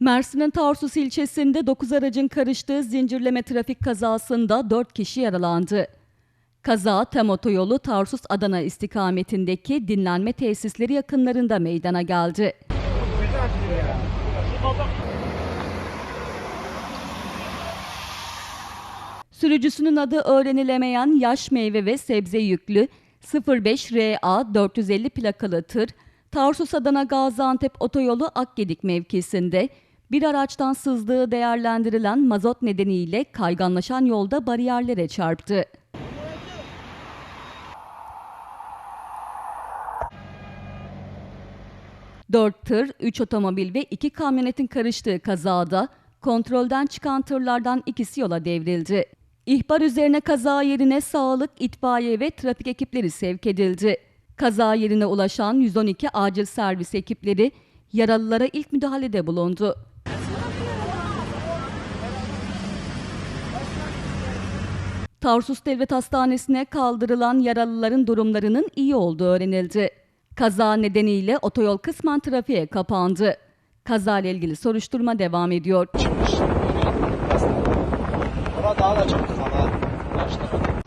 Mersin'in Tarsus ilçesinde 9 aracın karıştığı zincirleme trafik kazasında 4 kişi yaralandı. Kaza tem otoyolu Tarsus Adana istikametindeki dinlenme tesisleri yakınlarında meydana geldi. Sürücüsünün adı öğrenilemeyen yaş meyve ve sebze yüklü 05 RA 450 plakalı tır Tarsus Adana Gaziantep otoyolu Akgedik mevkisinde bir araçtan sızdığı değerlendirilen mazot nedeniyle kayganlaşan yolda bariyerlere çarptı. Dört tır, üç otomobil ve iki kamyonetin karıştığı kazada kontrolden çıkan tırlardan ikisi yola devrildi. İhbar üzerine kaza yerine sağlık, itfaiye ve trafik ekipleri sevk edildi. Kaza yerine ulaşan 112 acil servis ekipleri yaralılara ilk müdahalede bulundu. Tarsus Devlet Hastanesi'ne kaldırılan yaralıların durumlarının iyi olduğu öğrenildi. Kaza nedeniyle otoyol kısmen trafiğe kapandı. Kazayla ilgili soruşturma devam ediyor hava daha da çok hava ulaştı.